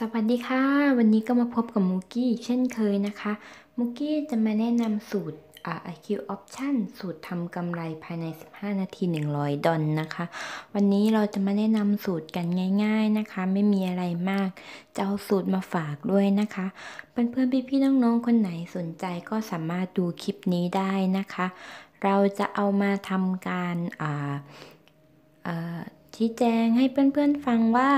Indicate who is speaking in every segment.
Speaker 1: สวัสดีค่ะ วันนี้ก็มาพบกับมุกกี้เช่นเคยนะคะ มุกกี้จะมาแนะนำสูตร IQ Option สูตรทำกำไรภายใน 15 นาที 100 ดอลนะคะ วันนี้เราจะมาแนะนำสูตรกันง่าย ๆนะคะ ไม่มีอะไรมาก จะเอาสูตรมาฝากด้วยนะคะ เพื่อนๆพี่ๆน้องๆ คนไหนสนใจก็สามารถดูคลิปนี้ได้นะคะ เราจะเอามาทำการชี้แจงให้เพื่อนๆฟังว่า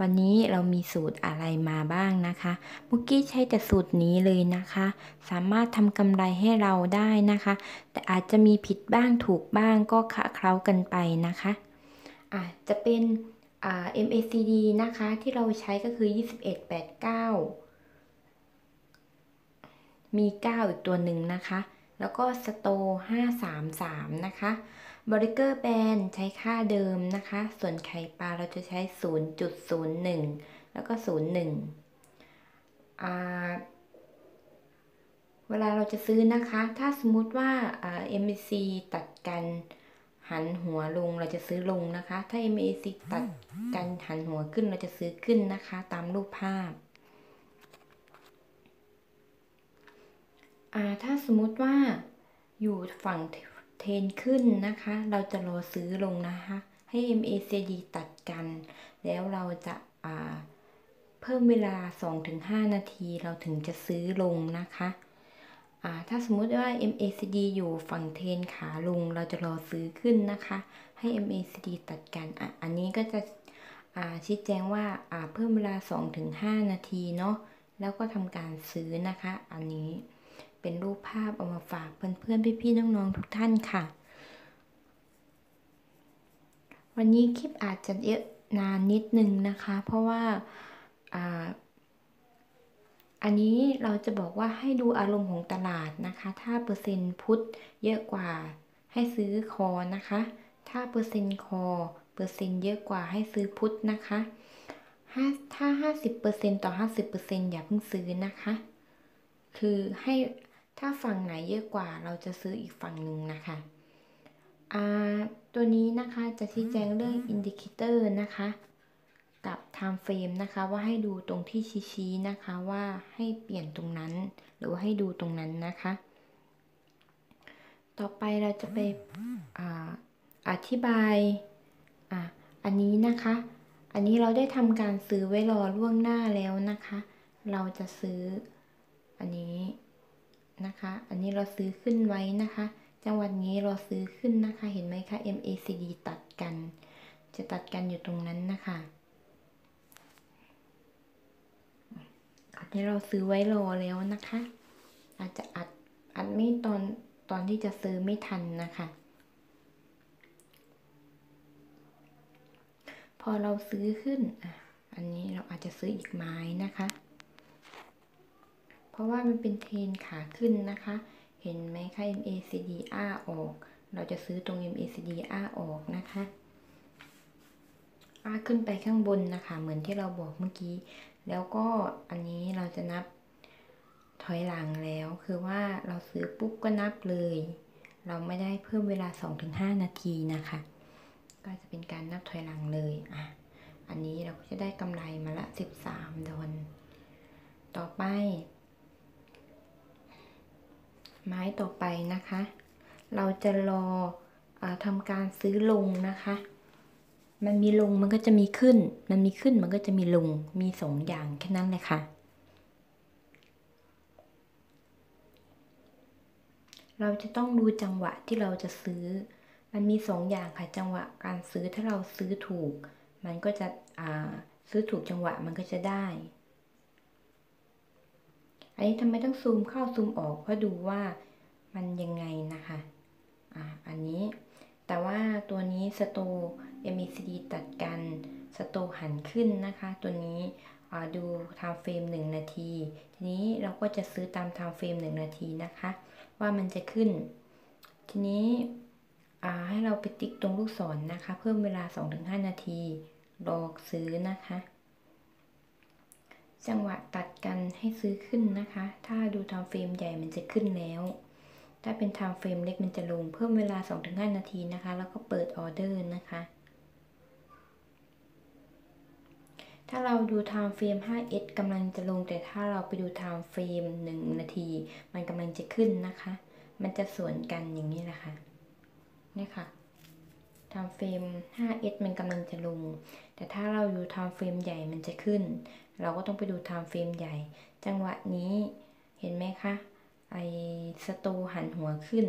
Speaker 1: วันนี้เรามีสูตรอะไรมาบ้างนะคะมุกกี้ใช้แต่สูตรนี้เลยนะคะ สามารถทำกำไรให้เราได้นะคะ แต่อาจจะมีผิดบ้างถูกบ้างก็คะเคล้ากันไปนะคะอะจะเป็นอ่า MACD นะคะที่เราใช้ก็คือ 21 8 9 มี 9 อีกตัวหนึ่งนะคะ แล้วก็สโต533 นะคะ บริเกอร์แบนใช้ค่าเดิมนะคะ ส่วนไข่ปลาเราจะใช้ 0.01 แล้วก็ 01อ่าเวลาเราจะซื้อนะคะ ถ้าสมมติว่า MAC ตัดกันหันหัวลงเราจะซื้อลงนะคะ ถ้า MAC ตัดกันหันหัวขึ้นเราจะซื้อขึ้นนะคะ ตามรูปภาพถ้าสมมติว่าอยู่ฝั่ง เทนขึ้นนะคะ เราจะรอซื้อลงนะคะ ให้ MACD ตัดกัน แล้วเราจะเพิ่มเวลา 2-5 นาทีเราถึงจะซื้อลงนะคะถ้าสมมุติว่า MACD อยู่ฝั่งเทนขาลง เราจะรอซื้อขึ้นนะคะ ให้ MACD ตัดกันออันนี้ก็จะชี้แจงว่าเพิ่มเวลา 2-5 นาทีเนาะแล้วก็ทำการซื้อนะคะ อันนี้ เป็นรูปภาพเอามาฝากเพื่อนๆพี่ๆน้องๆทุกท่านค่ะ วันนี้คลิปอาจจะเยอะนานนิดนึงนะคะ เพราะว่าอาอันนี้เราจะบอกว่าให้ดูอารมณ์ของตลาดนะคะ ถ้าเปอร์เซ็นต์พุทธเยอะกว่าให้ซื้อคอนะคะ ถ้าเปอร์เซ็นต์คอเปอร์เซ็นต์เยอะกว่าให้ซื้อพุทธนะคะถ้า 50%ต่อ 50%อย่าเพิ่งซื้อนะคะ คือให้ ถ้าฝั่งไหนเยอะกว่าเราจะซื้ออีกฝั่งหนึ่งนะคะตัวนี้นะคะจะชี้แจงเรื่องอินดิเคเตอร์นะคะ กับ time frame นะคะว่าให้ดูตรงที่ชี้ๆนะคะว่าให้เปลี่ยนตรงนั้น หรือว่าให้ดูตรงนั้นนะคะ ต่อไปเราจะไปอาอธิบายออันนี้นะคะ อันนี้เราได้ทำการซื้อไว้รอล่วงหน้าแล้วนะคะ เราจะซื้ออันนี้ นะคะ อันนี้เราซื้อขึ้นไว้นะคะ จังหวัดนี้เราซื้อขึ้นนะคะ เห็นไหมคะ MACD ตัดกัน จะตัดกันอยู่ตรงนั้นนะคะอันนี้เราซื้อไว้รอแล้วนะคะ อาจจะอัดอัดไม่ตอนตอนที่จะซื้อไม่ทันนะคะ พอเราซื้อขึ้นอะอันนี้เราอาจจะซื้ออีกไม้นะคะ เพราะว่ามันเป็นเทรนขาขึ้นนะคะ เห็นไหมคะ MACD R ออก เราจะซื้อตรง MACD R ออกนะคะ R ขึ้นไปข้างบนนะคะ เหมือนที่เราบอกเมื่อกี้ แล้วก็อันนี้เราจะนับถอยหลังแล้ว คือว่าเราซื้อปุ๊บก็นับเลย เราไม่ได้เพิ่มเวลา 2-5 นาทีนะคะ ก็จะเป็นการนับถอยหลังเลยอะอันนี้เราก็จะได้กำไรมาละ 13 ดอลต่อไป ไม้ต่อไปนะคะ เราจะรออทำการซื้อลงนะคะ มันมีลงมันก็จะมีขึ้น มันมีขึ้นมันก็จะมีลง มีสองอย่างแค่นั้นเลยค่ะ เราจะต้องดูจังหวะที่เราจะซื้อ มันมีสองอย่างค่ะจังหวะการซื้อถ้าเราซื้อถูก มันก็จะซื้อถูกจังหวะมันก็จะได้ อันนี้ทำไมต้องซูมเข้าซูมออก เพื่อดูว่ามันยังไงนะคะอ่าอันนี้ แต่ว่าตัวนี้สโต MECD ตัดกันสโตหันขึ้นนะคะ ตัวนี้ดู time frame 1นาที ทีนี้เราก็จะซื้อตาม time frame 1นาทีนะคะ ว่ามันจะขึ้น ทีนี้ให้เราไปติ๊กตรงลูกศรนนะคะ เพิ่มเวลา 2-5 นาทีรอซื้อนะคะ จังหวะตัดกันให้ซื้อขึ้นนะคะ ถ้าดูทำเฟรมใหญ่มันจะขึ้นแล้ว ถ้าเป็นทำเฟรมเล็กมันจะลง เพิ่มเวลา 2-5 นาทีนะคะ แล้วก็เปิดออเดอร์นะคะ ถ้าเราดูไทม์เฟรม 5s กำลังจะลง แต่ถ้าเราไปดูไทม์เฟรม 1 นาที มันกำลังจะขึ้นนะคะ มันจะสวนกันอย่างนี้แหละค่ะนี่ค่ะ ทม์เฟรม 5s มันกำลังจะลง แต่ถ้าเราดูไทม์เฟรมใหญ่มันจะขึ้น เราก็ต้องไปดูทม์เฟรมใหญ่ จังหวะนี้เห็นไหมคะ ไอสโตหันหัวขึ้น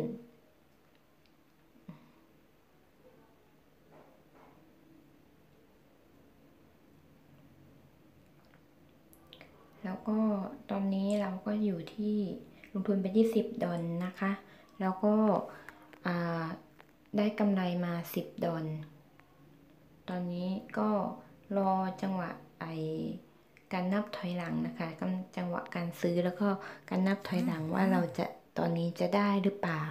Speaker 1: แล้วก็ตอนนี้เราก็อยู่ที่ลงทุนไปที่ 10 ดอลนะคะ แล้วก็ ได้กำไรมา 10 ดอลตอนนี้ก็รอจังหวะไอการนับถอยหลังนะคะจังหวะการซื้อแล้วก็การนับถอยหลังว่าเราจะตอนนี้จะได้หรือเปล่า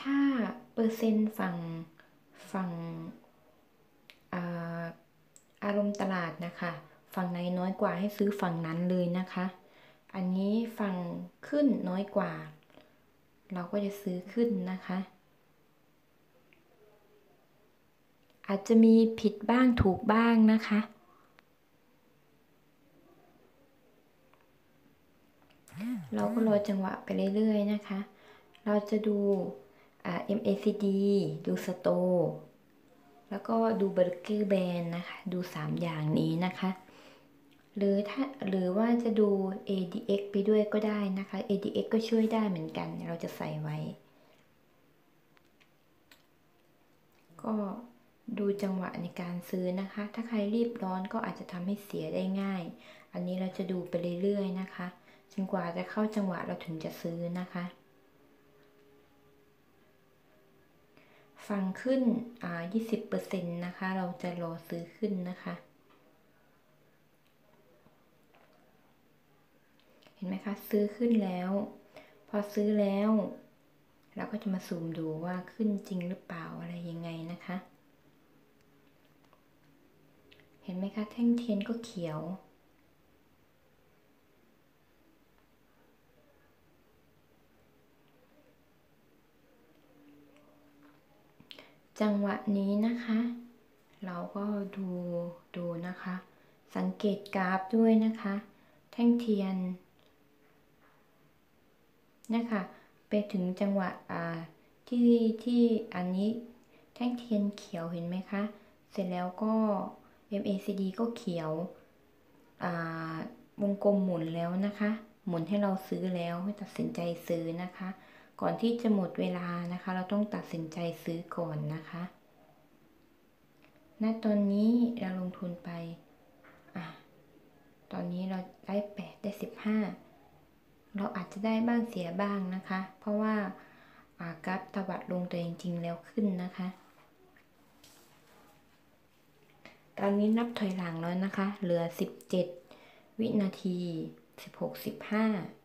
Speaker 1: ถ้าเปอร์เซ็นต์ฝั่งฝั่ง อารมณ์ตลาดนะคะ ฝั่งไหนน้อยกว่าให้ซื้อฝั่งนั้นเลยนะคะ อันนี้ฝั่งขึ้นน้อยกว่า เราก็จะซื้อขึ้นนะคะ อาจจะมีผิดบ้างถูกบ้างนะคะ เราก็รอจังหวะไปเรื่อยๆนะคะ เราจะดู MACD ดูสโต แล้วก็ดูเบอร์เกอร์แบนนะคะ ดู 3 อย่างนี้นะคะ หรือถ้าหรือว่าจะดู ADX ไปด้วยก็ได้นะคะ ADX ก็ช่วยได้เหมือนกัน เราจะใส่ไว้ ก็ดูจังหวะในการซื้อนะคะ ถ้าใครรีบร้อนก็อาจจะทำให้เสียได้ง่าย อันนี้เราจะดูไปเรื่อยๆนะคะ จนกว่าจะเข้าจังหวะเราถึงจะซื้อนะคะ ฟังขึ้นอ่า20%นะคะ เราจะรอซื้อขึ้นนะคะ เห็นไหมคะ ซื้อขึ้นแล้ว พอซื้อแล้ว เราก็จะมาซูมดูว่าขึ้นจริงหรือเปล่าอะไรยังไงนะคะ เห็นไหมคะ แท่งเทียนก็เขียว จังหวะนี้นะคะ เราก็ดูดูนะคะ สังเกตกราฟด้วยนะคะ แท่งเทียนนะคะไปถึงจังหวะอ่าที่ที่อันนี้แท่งเทียนเขียวเห็นไหมคะ เสร็จแล้วก็ MACD ก็เขียววงกลมหมุนแล้วนะคะ หมุนให้เราซื้อแล้วให้ตัดสินใจซื้อนะคะ ก่อนที่จะหมดเวลานะคะ เราต้องตัดสินใจซื้อก่อนนะคะณตอนนี้เราลงทุนไปอะตอนนี้เราได้ 8 ได้ 15 เราอาจจะได้บ้างเสียบ้างนะคะ เพราะว่าอากราฟตวัดลงตัวจริงๆแล้วขึ้นนะคะ ตอนนี้นับถอยหลังแล้วนะคะ เหลือ 17 วินาที 16 15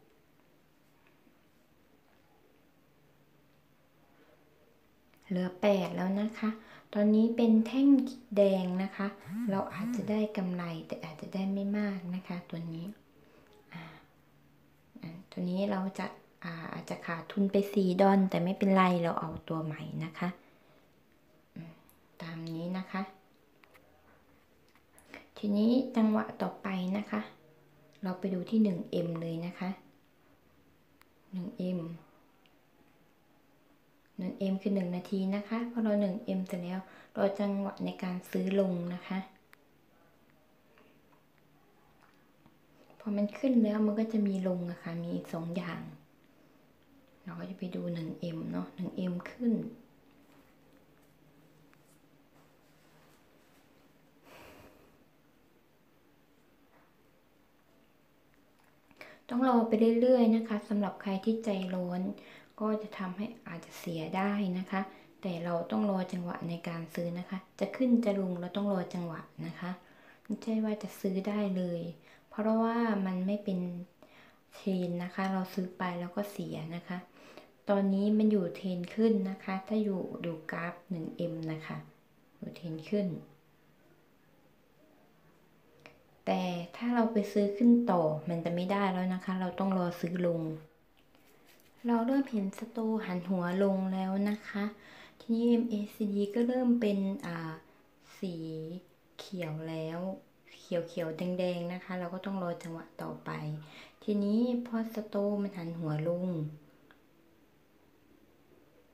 Speaker 1: เหลือ 8 แล้วนะคะ ตอนนี้เป็นแท่งแดงนะคะ เราอาจจะได้กำไรแต่อาจจะได้ไม่มากนะคะ ตัวนี้ตัวนี้เราจะอาจจะขาดทุนไป 4 ดอลแต่ไม่เป็นไรเราเอาตัวใหม่นะคะ ตามนี้นะคะ ทีนี้จังหวะต่อไปนะคะ เราไปดูที่ 1M เลยนะคะ 1M 1M คือ 1 นาทีนะคะพอเรา 1M เสร็จแล้วเราจังหวะในการซื้อลงนะคะ พอมันขึ้นแล้วมันก็จะมีลงอะคะ่ะมีสองอย่าง เราก็จะไปดู 1M เนาะ 1M ขึ้น ต้องรอไปเรื่อยๆนะคะสำหรับใครที่ใจร้อน ก็จะทำให้อาจจะเสียได้นะคะ แต่เราต้องรอจังหวะในการซื้อนะคะ จะขึ้นจะลงเราต้องรอจังหวะนะคะไม่ใช่ว่าจะซื้อได้เลย เพราะว่ามันไม่เป็นเทรนนะคะ เราซื้อไปแล้วก็เสียนะคะ ตอนนี้มันอยู่เทรนขึ้นนะคะ ถ้าอยู่ดูกราฟ 1M นะคะอยู่เทรนขึ้น แต่ถ้าเราไปซื้อขึ้นต่อมันจะไม่ได้แล้วนะคะ เราต้องรอซื้อลง เราเริ่มเห็นสโตหันหัวลงแล้วนะคะ ทีนี้ MACD ก็เริ่มเป็นสีเขียวแล้ว เขียวเขียวแดงๆนะคะ เราก็ต้องรอจังหวะต่อไป ทีนี้พอสโตมันหันหัวลง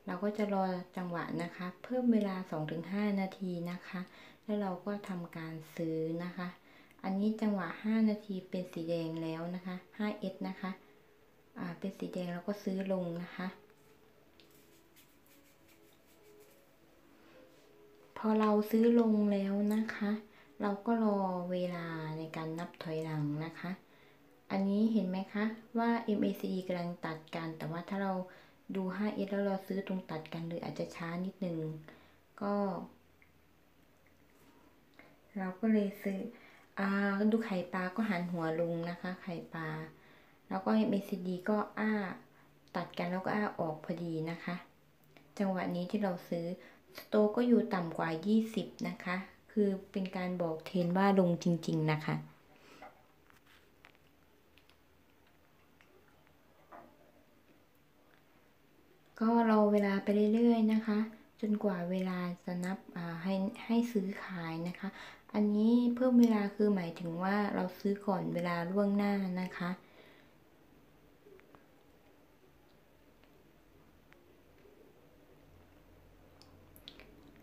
Speaker 1: เราก็จะรอจังหวะนะคะ เพิ่มเวลา 2-5 นาทีนะคะ แล้วเราก็ทำการซื้อนะคะ อันนี้จังหวะ 5 นาทีเป็นสีแดงแล้วนะคะ 5S นะคะ เป็นสีแดงเราก็ซื้อลงนะคะ พอเราซื้อลงแล้วนะคะ เราก็รอเวลาในการนับถอยหลังนะคะ อันนี้เห็นไหมคะว่า MACD กำลังตัดกัน แต่ว่าถ้าเราดู 5S แล้วเราซื้อตรงตัดกันเลยอาจจะช้านิดนึง ก็ เราก็เลยซื้ออดูไข่ปลาก็หันหัวลงนะคะ ไข่ปลา แล้วก็ MACD ก็อ้าตัดกันแล้วก็อ้าออกพอดีนะคะ จังหวะนี้ที่เราซื้อสโตก็อยู่ต่ำกว่า 20 นะคะ คือเป็นการบอกเทนว่าลงจริง ๆ นะคะก็รอเวลาไปเรื่อยๆนะคะ จนกว่าเวลาจะนับให้ให้ซื้อขายนะคะ อันนี้เพิ่มเวลาคือหมายถึงว่าเราซื้อก่อนเวลาล่วงหน้านะคะ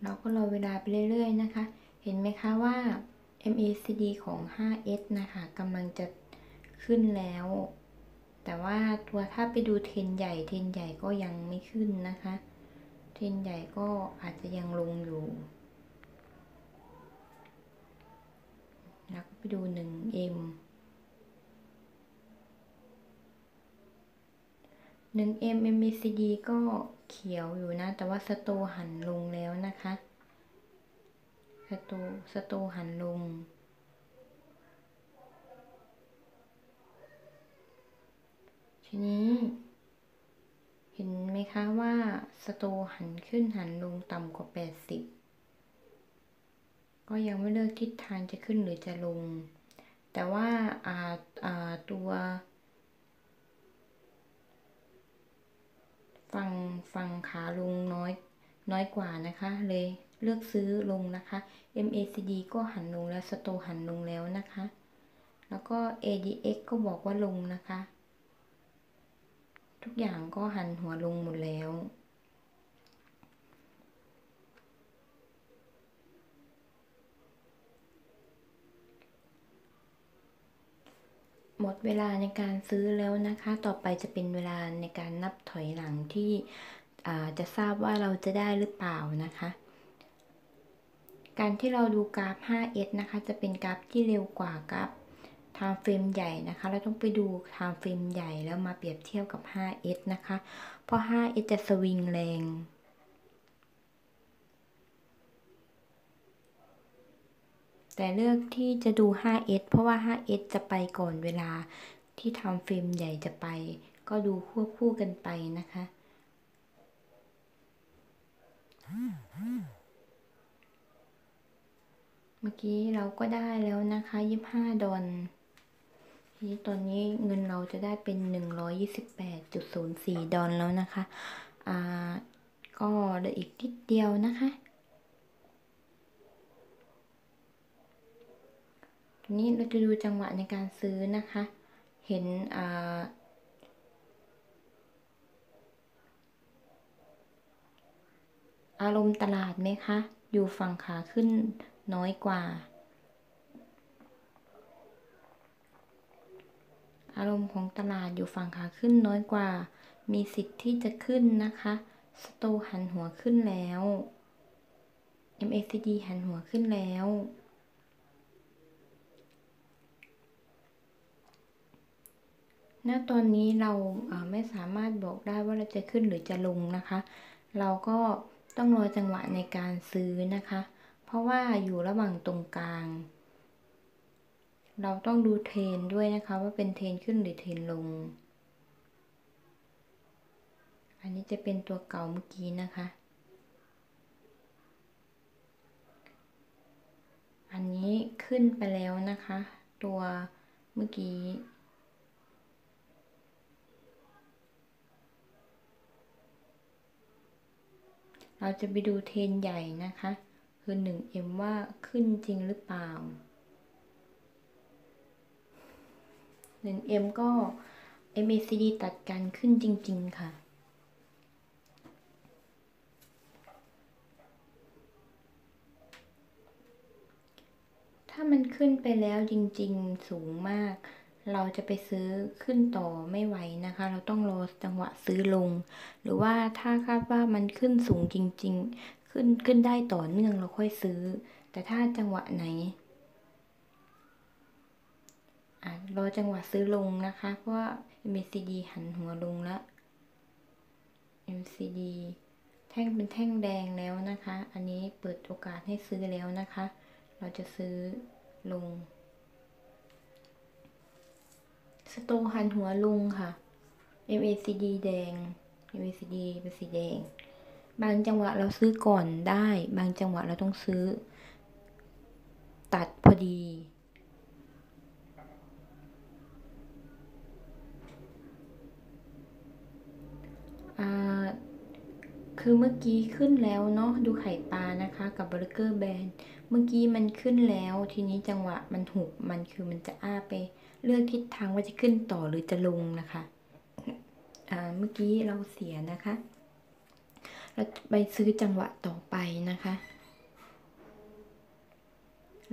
Speaker 1: เราก็รอเวลาไปเรื่อยๆนะคะ เห็นไหมคะว่า MACD ของ 5S นะคะกำลังจะขึ้นแล้ว แต่ว่าตัวถ้าไปดูเทนใหญ่เทนใหญ่ก็ยังไม่ขึ้นนะคะ เทนใหญ่ก็อาจจะยังลงอยู่แล้วก็ไปดู 1M 1M MACD ก็เขียวอยู่นะ แต่ว่าสโตหันลงแล้วนะคะสโตสโตหันลง ทีนี้เห็นไหมคะว่าสโตหันขึ้นหันลงต่ำกว่า 80 ก็ยังไม่เลือกทิศทางจะขึ้นหรือจะลง แต่ว่าอ่าอ่าตัว ฝั่งฝั่งขาลงน้อยน้อยกว่านะคะ เลยเลือกซื้อลงนะคะ MACD ก็หันลงแล้วสโตหันลงแล้วนะคะ แล้วก็ ADX ก็บอกว่าลงนะคะ ทุกอย่างก็หันหัวลงหมดแล้ว หมดเวลาในการซื้อแล้วนะคะ ต่อไปจะเป็นเวลาในการนับถอยหลังที่จะทราบว่าเราจะได้หรือเปล่านะคะ การที่เราดูกราฟ 5S นะคะ จะเป็นกราฟที่เร็วกว่ากราฟ time frame ใหญ่นะคะ เราต้องไปดู time frame ใหญ่แล้วมาเปรียบเทียบกับ 5S นะคะ เพราะ 5S จะสวิงแรง แต่เลือกที่จะดู 5S เพราะว่า 5S จะไปก่อนเวลาที่ทำเฟรมใหญ่จะไป ก็ดูควบคู่กันไปนะคะเมื่อกี้เราก็ได้แล้วนะคะ25ดอลทีตอนนี้เงินเราจะได้เป็น128.04ดอลแล้วนะคะ อ่า ก็เหลืออีกนิดเดียวนะคะ ทีนี้เราจะดูจังหวะในการซื้อนะคะ เห็นอ่าอารมณ์ตลาดไหมคะ อยู่ฝั่งขาขึ้นน้อยกว่า อารมณ์ของตลาดอยู่ฝั่งขาขึ้นน้อยกว่า มีสิทธิ์ที่จะขึ้นนะคะ สโตหันหัวขึ้นแล้ว MACD หันหัวขึ้นแล้ว ณตอนนี้เราไม่สามารถบอกได้ว่าเราจะขึ้นหรือจะลงนะคะ เราก็ต้องรอจังหวะในการซื้อนะคะ เพราะว่าอยู่ระหว่างตรงกลาง เราต้องดูเทรนด้วยนะคะ ว่าเป็นเทรนขึ้นหรือเทรนลง อันนี้จะเป็นตัวเก่าเมื่อกี้นะคะ อันนี้ขึ้นไปแล้วนะคะ ตัวเมื่อกี้ เราจะไปดูเทนใหญ่นะคะ คือ 1M ว่าขึ้นจริงหรือเปล่า 1M ก็ MACD ตัดกันขึ้นจริง ๆ ค่ะถ้ามันขึ้นไปแล้วจริงๆสูงมาก เราจะไปซื้อขึ้นต่อไม่ไหวนะคะ เราต้องรอจังหวะซื้อลง หรือว่าถ้าคาดว่ามันขึ้นสูงจริง ๆ ขึ้นขึ้นได้ต่อเนื่องเราค่อยซื้อ แต่ถ้าจังหวะไหนอ่รอจังหวะซื้อลงนะคะ เพราะว่า MACD หันหัวลงแล้ว MCD แท่งเป็นแท่งแดงแล้วนะคะ อันนี้เปิดโอกาสให้ซื้อแล้วนะคะ เราจะซื้อลง สโตหันหัวลุงค่ะ MACD แดง MACD เป็นสีแดง บางจังหวะเราซื้อก่อนได้ บางจังหวะเราต้องซื้อ ตัดพอดี คือเมื่อกี้ขึ้นแล้วเนาะ ดูไข่ปลานะคะ กับเบอร์เกอร์แบน เมื่อกี้มันขึ้นแล้ว ทีนี้จังหวะมันหุบมันคือมันจะอ้าไป เลือกทิศทางว่าจะขึ้นต่อหรือจะลงนะคะอ่าเมื่อกี้เราเสียนะคะ เราไปซื้อจังหวะต่อไปนะคะ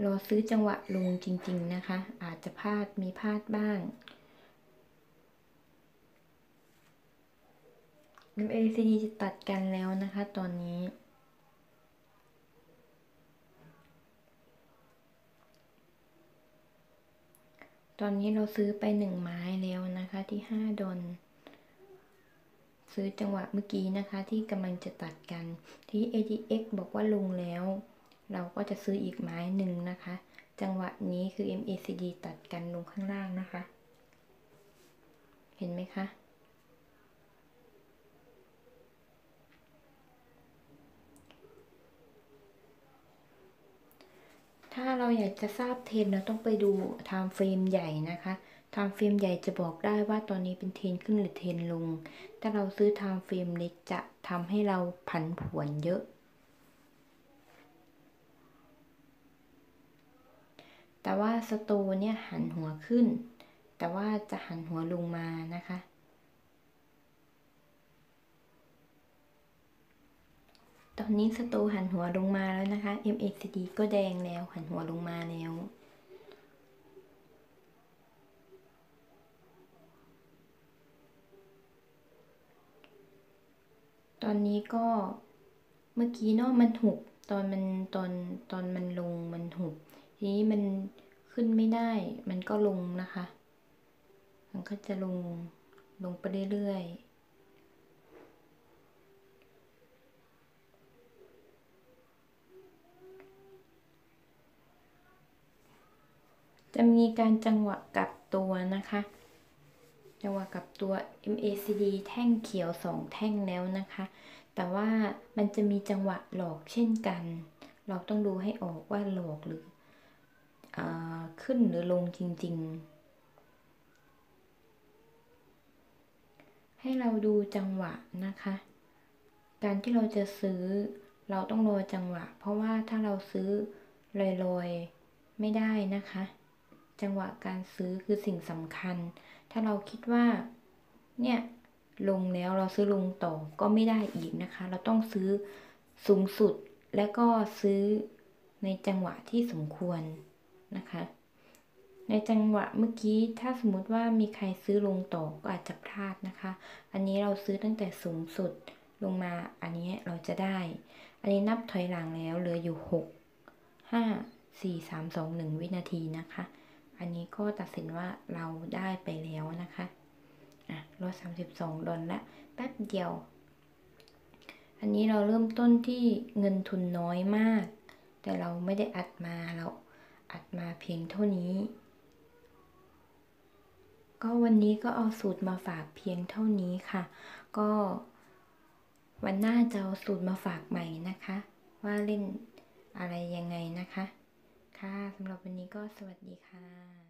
Speaker 1: รอซื้อจังหวะลงจริง ๆนะคะ อาจจะพลาดมีพลาดบ้าง MACD จะตัดกันแล้วนะคะตอนนี้ ตอนนี้เราซื้อไปหนึ่งไม้แล้วนะคะที่ห้าดอนซื้อจังหวะเมื่อกี้นะคะที่กำลังจะตัดกันที่ ATX บอกว่าลงแล้ว เราก็จะซื้ออีกไม้หนึ่งนะคะ จังหวะนี้คือ MACD ตัดกันลงข้างล่างนะคะ เห็นไหมคะ ถ้าเราอยากจะทราบเทรนเราต้องไปดู time frame ใหญ่นะคะ time frame ใหญ่จะบอกได้ว่าตอนนี้เป็นเทรนขึ้นหรือเทรนลง ถ้าเราซื้อ time frame เล็กจะทำให้เราผันผวนเยอะ แต่ว่าสโตเนี่ยหันหัวขึ้น แต่ว่าจะหันหัวลงมานะคะ ตอนนี้สโตหันหัวลงมาแล้วนะคะ MACD ก็แดงแล้วหันหัวลงมาแล้วตอนนี้ก็เมื่อกี้เนาะมันหุบตอนมันตอนตอนมันลงมันหุบทีนี้มันขึ้นไม่ได้ มันก็ลงนะคะ มันก็จะลงลงไปเรื่อยๆ จะมีการจังหวะกลับตัวนะคะ จังหวะกลับตัว MACD แท่งเขียวสองแท่งแล้วนะคะ แต่ว่ามันจะมีจังหวะหลอกเช่นกัน เราต้องดูให้ออกว่าหลอกหรืออขึ้นหรือลงจริง ๆ ให้เราดูจังหวะนะคะ การที่เราจะซื้อเราต้องรอจังหวะ เพราะว่าถ้าเราซื้อลอยๆ ไม่ได้นะคะ จังหวะการซื้อคือสิ่งสำคัญ ถ้าเราคิดว่า เนี่ย ลงแล้วเราซื้อลงต่อก็ไม่ได้อีกนะคะ เราต้องซื้อสูงสุดและก็ซื้อในจังหวะที่สมควรนะคะ ในจังหวะเมื่อกี้ถ้าสมมติว่ามีใครซื้อลงต่อก็อาจจะพลาดนะคะ อันนี้เราซื้อตั้งแต่สูงสุดลงมาอันนี้เราจะได้ อันนี้นับถอยหลังแล้วเหลืออยู่ 6 5 4 3 2 1 วินาทีนะคะ อันนี้ก็ตัดสินว่าเราได้ไปแล้วนะคะ อะลด32ดอลละแป๊บเดียว อันนี้เราเริ่มต้นที่เงินทุนน้อยมาก แต่เราไม่ได้อัดมาเราอัดมาเพียงเท่านี้ ก็วันนี้ก็เอาสูตรมาฝากเพียงเท่านี้ค่ะ ก็วันหน้าจะเอาสูตรมาฝากใหม่นะคะ ว่าเล่นอะไรยังไงนะคะ ค่ะสำหรับวันนี้ก็สวัสดีค่ะ